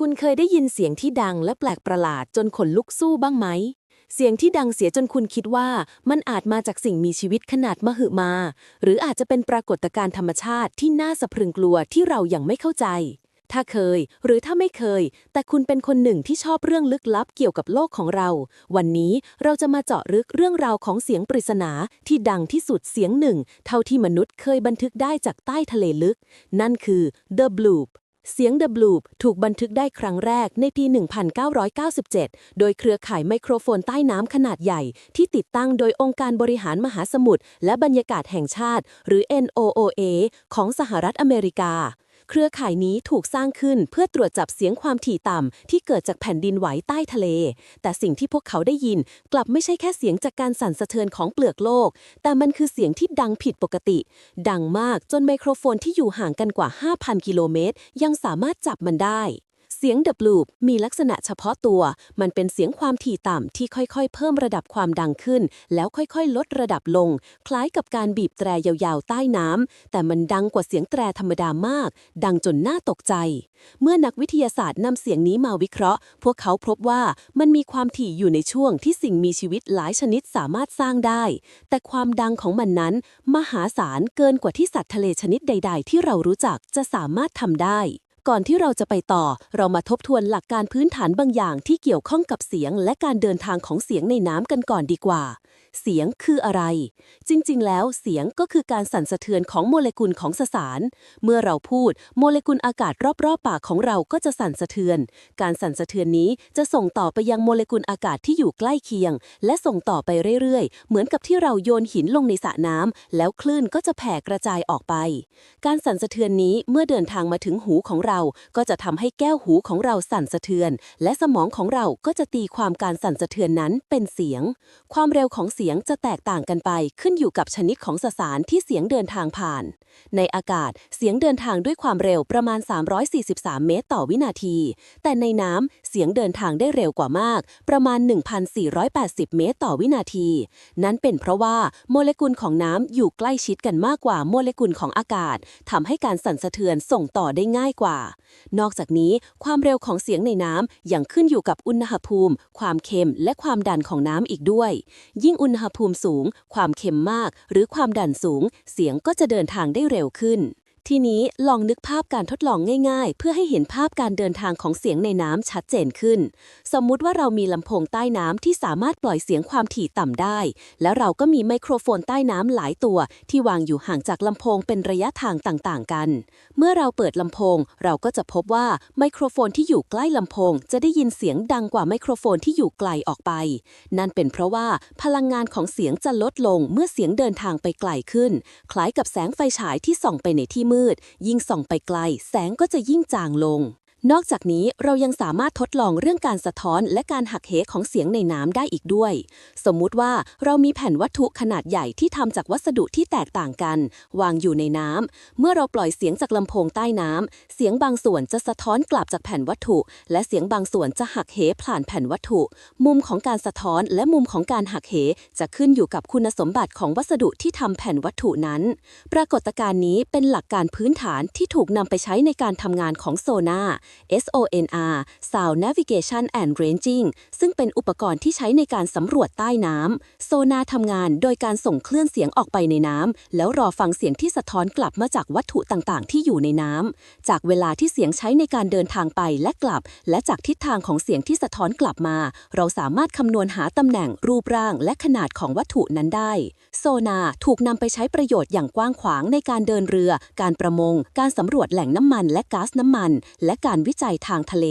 คุณเคยได้ยินเสียงที่ดังและแปลกประหลาดจนขนลุกสู้บ้างไหม เสียงที่ดังเสียจนคุณคิดว่ามันอาจมาจากสิ่งมีชีวิตขนาดมหึมา หรืออาจจะเป็นปรากฏการณ์ธรรมชาติที่น่าสะพรึงกลัวที่เรายังไม่เข้าใจ ถ้าเคย หรือถ้าไม่เคย แต่คุณเป็นคนหนึ่งที่ชอบเรื่องลึกลับเกี่ยวกับโลกของเรา วันนี้เราจะมาเจาะลึกเรื่องราวของเสียงปริศนาที่ดังที่สุดเสียงหนึ่ง เท่าที่มนุษย์เคยบันทึกได้จากใต้ทะเลลึก นั่นคือ The Bloop เสียง The Bloop ถูกบันทึกได้ครั้งแรกในปี 1997 โดยเครือข่ายไมโครโฟนใต้น้ำขนาดใหญ่ ที่ติดตั้งโดยองค์การบริหารมหาสมุทรและบรรยากาศแห่งชาติ หรือ NOOA ของสหรัฐอเมริกา เครือข่ายนี้ถูกสร้างขึ้นเพื่อตรวจจับเสียงความถี่ต่ำที่เกิดจากแผ่นดินไหวใต้ทะเล แต่สิ่งที่พวกเขาได้ยินกลับไม่ใช่แค่เสียงจากการสั่นสะเทือนของเปลือกโลก แต่มันคือเสียงที่ดังผิดปกติ ดังมากจนไมโครโฟนที่อยู่ห่างกันกว่า 5,000 กิโลเมตรยังสามารถจับมันได้ เสียงดับลูปมีลักษณะเฉพาะตัว มันเป็นเสียงความถี่ต่ำที่ค่อยๆ เพิ่มระดับความดังขึ้น แล้วค่อยๆ ลดระดับลง คล้ายกับการบีบแตรยาวๆ ใต้น้ำ แต่มันดังกว่าเสียงแตรธรรมดามาก ดังจนน่าตกใจ เมื่อนักวิทยาศาสตร์นำเสียงนี้มาวิเคราะห์ พวกเขาพบว่ามันมีความถี่อยู่ในช่วงที่สิ่งมีชีวิตหลายชนิดสามารถสร้างได้ แต่ความดังของมันนั้น มหาศาลเกินกว่าที่สัตว์ทะเลชนิดใด ๆ ที่เรารู้จักจะสามารถทำได้ ก่อนที่เราจะไปต่อ เรามาทบทวนหลักการพื้นฐานบางอย่างที่เกี่ยวข้องกับเสียงและการเดินทางของเสียงในน้ำกันก่อนดีกว่า เสียงคืออะไร จริงๆ แล้วเสียงก็คือการสั่นสะเทือนของโมเลกุลของสสาร เมื่อเราพูดโมเลกุลอากาศรอบๆ ปากของเราก็จะสั่นสะเทือน การสั่นสะเทือนนี้จะส่งต่อไปยังโมเลกุลอากาศที่อยู่ใกล้เคียง และส่งต่อไปเรื่อยๆ เหมือนกับที่เราโยนหินลงในสระน้ำแล้วคลื่นก็จะแผ่กระจายออกไป การสั่นสะเทือนนี้เมื่อเดินทางมาถึงหูของเรา ก็จะทำให้แก้วหูของเราสั่นสะเทือน และสมองของเราก็จะตีความการสั่นสะเทือนนั้นเป็นเสียง ความเร็วของเสียงจะแตกต่างกันไปขึ้นอยู่กับชนิดของสสารที่เสียงเดินทางผ่าน ในอากาศเสียงเดินทางด้วยความเร็วประมาณ 343 เมตรต่อวินาที แต่ในน้ำเสียงเดินทางได้เร็วกว่ามาก ประมาณ 1,480 เมตรต่อวินาที นั้นเป็นเพราะว่าโมเลกุลของน้ำอยู่ใกล้ชิดกันมากกว่าโมเลกุลของอากาศทำให้การสั่นสะเทือนส่งต่อได้ง่ายกว่า นอกจากนี้ความเร็วของเสียงในน้ำยังขึ้นอยู่กับอุณหภูมิ ความเค็มและความดันของน้ำอีกด้วย ยิ่งอุณณหภูมิสูง ความเค็มมาก หรือความดันสูง เสียงก็จะเดินทางได้เร็วขึ้น ทีนี้ลองนึกภาพการทดลองง่ายๆ เพื่อให้เห็นภาพการเดินทางของเสียงในน้ำชัดเจนขึ้น สมมุติว่าเรามีลำโพงใต้น้ำที่สามารถปล่อยเสียงความถี่ต่ำได้ แล้วเราก็มีไมโครโฟนใต้น้ำหลายตัว ที่วางอยู่ห่างจากลำโพงเป็นระยะทางต่างๆ กัน เมื่อเราเปิดลำโพง เราก็จะพบว่าไมโครโฟนที่อยู่ใกล้ลำโพง จะได้ยินเสียงดังกว่าไมโครโฟนที่อยู่ไกลออกไป นั่นเป็นเพราะว่าพลังงานของเสียงจะลดลงเมื่อเสียงเดินทางไปไกลขึ้น คล้ายกับแสงไฟฉายที่ส่องไปในที่มืดยิ่งส่องไปไกล แสงก็จะยิ่งจางลง นอกจากนี้เรายังสามารถทดลองเรื่องการสะท้อนและการหักเหของเสียงในน้ำได้อีกด้วย สมมุติว่าเรามีแผ่นวัตถุขนาดใหญ่ที่ทำจากวัสดุที่แตกต่างกัน วางอยู่ในน้ำเมื่อเราปล่อยเสียงจากลำโพงใต้น้ำเสียงบางส่วนจะสะท้อนกลับจากแผ่นวัตถุ และเสียงบางส่วนจะหักเหผ่านแผ่นวัตถุ มุมของการสะท้อนและมุมของการหักเหจะขึ้นอยู่กับคุณสมบัติของวัสดุที่ทำแผ่นวัตถุนั้น ปรากฏการณ์นี้เป็นหลักการพื้นฐานที่ถูกนำไปใช้ในการทำงานของโซนา SONR Sound Navigation and Ranging ซึ่งเป็นอุปกรณ์ที่ใช้ในการสำรวจใต้น้ำโซนาทำงานโดยการส่งคลื่นเสียงออกไปในน้ำแล้วรอฟังเสียงที่สะท้อนกลับมาจากวัตถุต่างๆ ที่อยู่ในน้ำจากเวลาที่เสียงใช้ในการเดินทางไปและกลับ และจากทิศทางของเสียงที่สะท้อนกลับมา เราสามารถคำนวณหาตำแหน่งรูปร่าง และขนาดของวัตถุนั้นได้ โซนาถูกนำไปใช้ประโยชน์อย่างกว้างขวางในการเดินเรือ การประมง การสำรวจแหล่งน้ำมันและก๊าซน้ำมัน และการวิจัยทางทะเล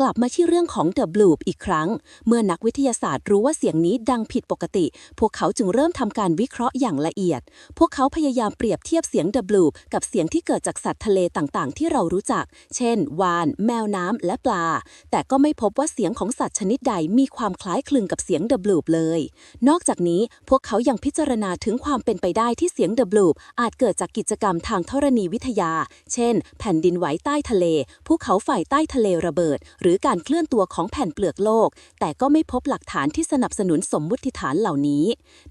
กลับมาที่เรื่องของ The Bloop อีกครั้ง เมื่อนักวิทยาศาสตร์รู้ว่าเสียงนี้ดังผิดปกติ พวกเขาจึงเริ่มทำการวิเคราะห์อย่างละเอียด พวกเขาพยายามเปรียบเทียบเสียง The Bloop กับเสียงที่เกิดจากสัตว์ทะเลต่างๆ ที่เรารู้จัก เช่น วาฬแมวน้ำและปลา แต่ก็ไม่พบว่าเสียงของสัตว์ชนิดใดมีความคล้ายคลึงกับเสียง The Bloop เลย นอกจากนี้พวกเขายังพิจารณาถึงความเป็นไปได้ที่เสียง The Bloop อาจเกิดจากกิจกรรมทางธรณีวิทยา เช่น แผ่นดินไหวใต้ทะเลภูเขาไฟใต้ทะเลระเบิด หรือการเคลื่อนตัวของแผ่นเปลือกโลก แต่ก็ไม่พบหลักฐานที่สนับสนุนสมมุติฐานเหล่านี้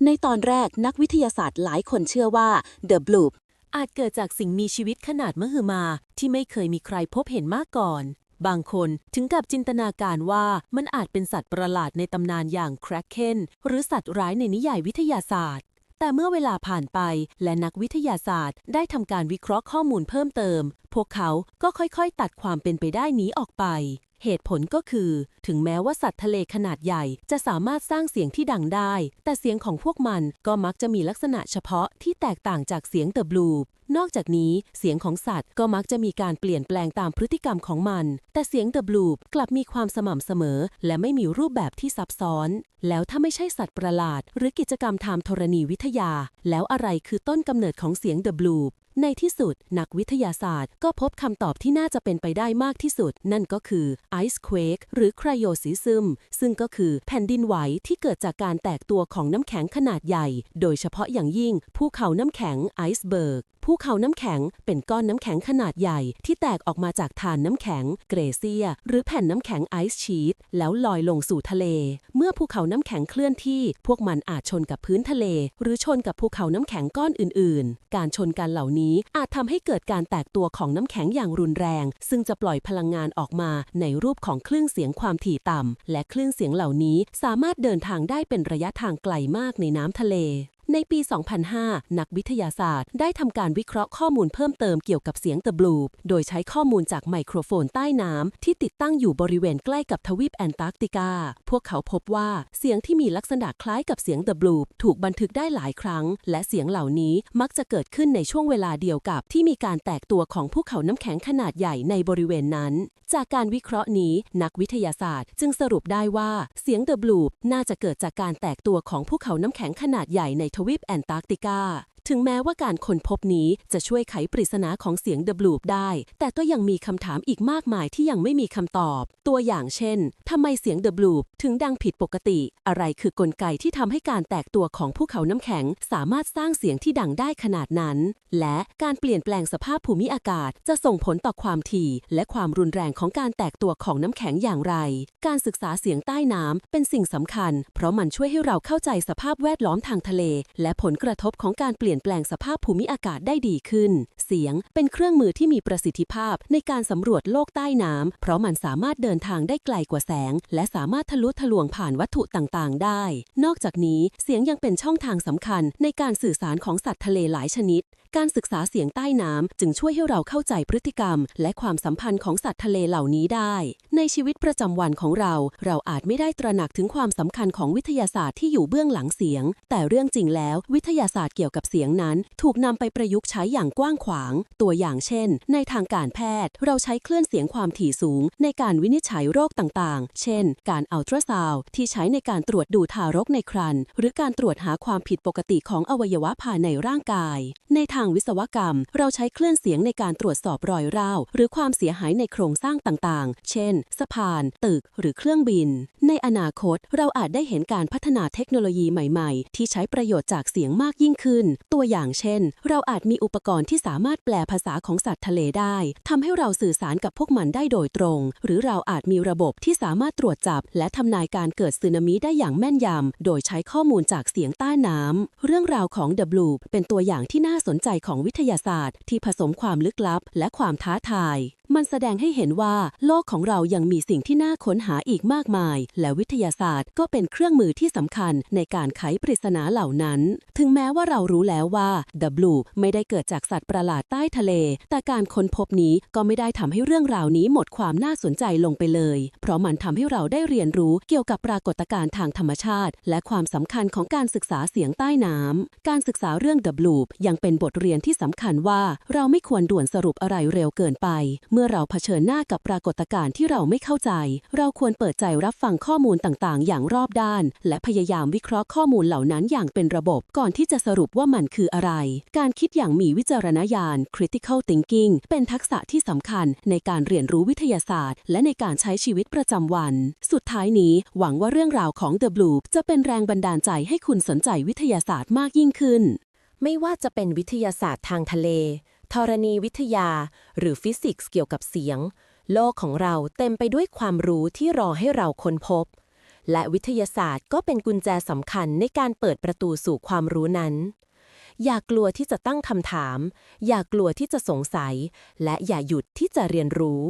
ในตอนแรกนักวิทยาศาสตร์หลายคนเชื่อว่า The Bloop อาจเกิดจากสิ่งมีชีวิตขนาดมหึมา ที่ไม่เคยมีใครพบเห็นมาก่อน บางคนถึงกับจินตนาการว่ามันอาจเป็นสัตว์ประหลาดในตำนานอย่างแครกเคนหรือสัตว์ร้ายในนิยายวิทยาศาสตร์แต่เมื่อเวลาผ่านไปและนักวิทยาศาสตร์ได้ทำการวิเคราะห์ข้อมูลเพิ่มเติม วกเขาก็ค่อยๆ ตัดความเป็นไปได้นี้ออกไป เหตุผลก็คือ ถึงแม้ว่าสัตว์ทะเลขนาดใหญ่จะสามารถสร้างเสียงที่ดังได้ แต่เสียงของพวกมันก็มักจะมีลักษณะเฉพาะที่แตกต่างจากเสียงเตอร์บลูปนอกจากนี้เสียงของสัตว์ก็มักจะมีการเปลี่ยนแปลงตามพฤติกรรมของมัน แต่เสียงเดอะบลูปกลับมีความสม่ำเสมอ และไม่มีรูปแบบที่ซับซ้อน แล้วถ้าไม่ใช่สัตว์ประหลาด หรือกิจกรรมทางธรณีวิทยา แล้วอะไรคือต้นกำเนิดของเสียงเดอะบลูป ในที่สุดนักวิทยาศาสตร์ก็พบคำตอบที่น่าจะเป็นไปได้มากที่สุด นั่นก็คือไอซ์เควกหรือไครโอซิซึมซึ่งก็คือแผ่นดินไหวที่เกิดจากการแตกตัวของน้ำแข็งขนาดใหญ่ โดยเฉพาะอย่างยิ่งภูเขาน้ำแข็งไอซ์เบิร์ก ภูเขาน้ำแข็งเป็นก้อนน้ำแข็งขนาดใหญ่ ที่แตกออกมาจากฐานน้ำแข็ง เกรเซีย หรือแผ่นน้ำแข็งไอซ์ชีตแล้วลอยลงสู่ทะเล เมื่อภูเขาน้ำแข็งเคลื่อนที่ พวกมันอาจชนกับพื้นทะเล หรือชนกับภูเขาน้ำแข็งก้อนอื่น ๆ การชนกันเหล่านี้อาจทำให้เกิดการแตกตัวของน้ำแข็งอย่างรุนแรง ซึ่งจะปล่อยพลังงานออกมาในรูปของคลื่นเสียงความถี่ต่ำและคลื่นเสียงเหล่านี้สามารถเดินทางได้เป็นระยะทางไกลมากในน้ำทะเล ในปี 2005 นักวิทยาศาสตร์ได้ทำการวิเคราะห์ข้อมูลเพิ่มเติมเกี่ยวกับเสียงตะบลูปโดยใช้ข้อมูลจากไมโครโฟนใต้น้ำที่ติดตั้งอยู่บริเวณใกล้กับทวีปแอนตาร์กติกา พวกเขาพบว่าเสียงที่มีลักษณะคล้ายกับเสียงตะบลูปถูกบันทึกได้หลายครั้ง และเสียงเหล่านี้มักจะเกิดขึ้นในช่วงเวลาเดียวกับ ที่มีการแตกตัวของภูเขาน้ำแข็งขนาดใหญ่ในบริเวณนั้น จากการวิเคราะห์นี้นักวิทยาศาสตร์ จึงสรุปได้ว่าเสียงเดอะบลูปน่าจะเกิดจากการแตกตัวของภูเขาน้ำแข็งขนาดใหญ่ในทวีปแอนตาร์กติกา ถึงแม้ว่าการค้นพบนี้จะช่วยไขปริศนาของเสียงเดอะบลูปได้ แต่ก็ยังมีคำถามอีกมากมายที่ยังไม่มีคำตอบ ตัวอย่างเช่นทำไมเสียงเดอะบลูปถึงดังผิดปกติ อะไรคือกลไกที่ทำให้การแตกตัวของภูเขาน้ำแข็ง สามารถสร้างเสียงที่ดังได้ขนาดนั้น และการเปลี่ยนแปลงสภาพภูมิอากาศ จะส่งผลต่อความถี่และความรุนแรงของการแตกตัวของน้ำแข็งอย่างไร การศึกษาเสียงใต้น้ำเป็นสิ่งสำคัญ เพราะมันช่วยให้เราเข้าใจสภาพแวดล้อมทางทะเล และผลกระทบของการเปลี่ยนแปลงสภาพภูมิอากาศได้ดีขึ้น เสียงเป็นเครื่องมือที่มีประสิทธิภาพในการสำรวจโลกใต้น้ำ เพราะมันสามารถเดินทางได้ไกลกว่าแสง และสามารถทะลุทะลวงผ่านวัตถุต่างๆ ได้ นอกจากนี้เสียงยังเป็นช่องทางสำคัญในการสื่อสารของสัตว์ทะเลหลายชนิด การศึกษาเสียงใต้น้ำจึงช่วยให้เราเข้าใจพฤติกรรม และความสัมพันธ์ของสัตว์ทะเลเหล่านี้ได้ ในชีวิตประจำวันของเรา เราอาจไม่ได้ตระหนักถึงความสำคัญของวิทยาศาสตร์ที่อยู่เบื้องหลังเสียง แต่เรื่องจริงแล้ว วิทยาศาสตร์เกี่ยวกับเสียงนั้น ถูกนำไปประยุกต์ใช้อย่างกว้างขวาง ตัวอย่างเช่น ในทางการแพทย์ เราใช้คลื่นเสียงความถี่สูง ในการวินิจฉัยโรคต่างๆ เช่น การอัลตราซาวด์ที่ใช้ในการตรวจดูทารกในครรภ์หรือการตรวจหาความผิดปกติของอวัยวะภายในร่างกาย ในทางวิศวกรรม เราใช้คลื่นเสียงในการตรวจสอบรอยร้าว หรือความเสียหายในโครงสร้างต่างๆ เช่น สะพาน ตึก หรือเครื่องบิน ในอนาคต เราอาจได้เห็นการพัฒนาเทคโนโลยีใหม่ๆ ที่ใช้ประโยชน์จากเสียงมากยิ่งขึ้น ตัวอย่างเช่น เราอาจมีอุปกรณ์ที่สามารถแปลภาษาของสัตว์ทะเลได้ทำให้เราสื่อสารกับพวกมันได้โดยตรง หรือเราอาจมีระบบที่สามารถตรวจจับ และทำนายการเกิดสึนามิได้อย่างแม่นยำโดยใช้ข้อมูลจากเสียงใต้น้ำเรื่องราวของเดบลูเป็นตัวอย่างที่น่าสนใจของวิทยาศาสตร์ ที่ผสมความลึกลับ และความท้าทาย มันแสดงให้เห็นว่า โลกของเรายังมีสิ่งที่น่าค้นหาอีกมากมาย และวิทยาศาสตร์ก็เป็นเครื่องมือที่สำคัญในการไขปริศนาเหล่านั้น ถึงแม้ว่าเรารู้แล้วว่าดับลูไม่ได้เกิดจากสัตว์ประหลาดใต้ทะเล แต่การค้นพบนี้ก็ไม่ได้ทำให้เรื่องราวนี้หมดความน่าสนใจลงไปเลย เพราะมันทำให้เราได้เรียนรู้เกี่ยวกับปรากฏการณ์ทางธรรมชาติ และความสำคัญของการศึกษาเสียงใต้น้ำการศึกษาเรื่องดับลูยังเป็นบทเรียนที่สำคัญว่าเราไม่ควรด่วนสรุปอะไรเร็วเกินไป เมื่อเราเผชิญหน้ากับปรากฏการณ์ที่เราไม่เข้าใจ เราควรเปิดใจรับฟังข้อมูลต่างๆ อย่างรอบด้าน และพยายามวิเคราะห์ข้อมูลเหล่านั้นอย่างเป็นระบบก่อนที่จะสรุปว่ามันคืออะไร การคิดอย่างมีวิจารณญาณ critical thinking เป็นทักษะที่สำคัญในการเรียนรู้วิทยาศาสตร์ และในการใช้ชีวิตประจำวัน สุดท้ายนี้ หวังว่าเรื่องราวของ The Blue จะเป็นแรงบันดาลใจให้คุณสนใจวิทยาศาสตร์มากยิ่งขึ้น ไม่ว่าจะเป็นวิทยาศาสตร์ทางทะเล ธรณีวิทยา หรือฟิสิกส์เกี่ยวกับเสียง โลกของเราเต็มไปด้วยความรู้ที่รอให้เราค้นพบ และวิทยาศาสตร์ก็เป็นกุญแจสำคัญในการเปิดประตูสู่ความรู้นั้น อย่ากลัวที่จะตั้งคำถาม อย่ากลัวที่จะสงสัย และอย่าหยุดที่จะเรียนรู้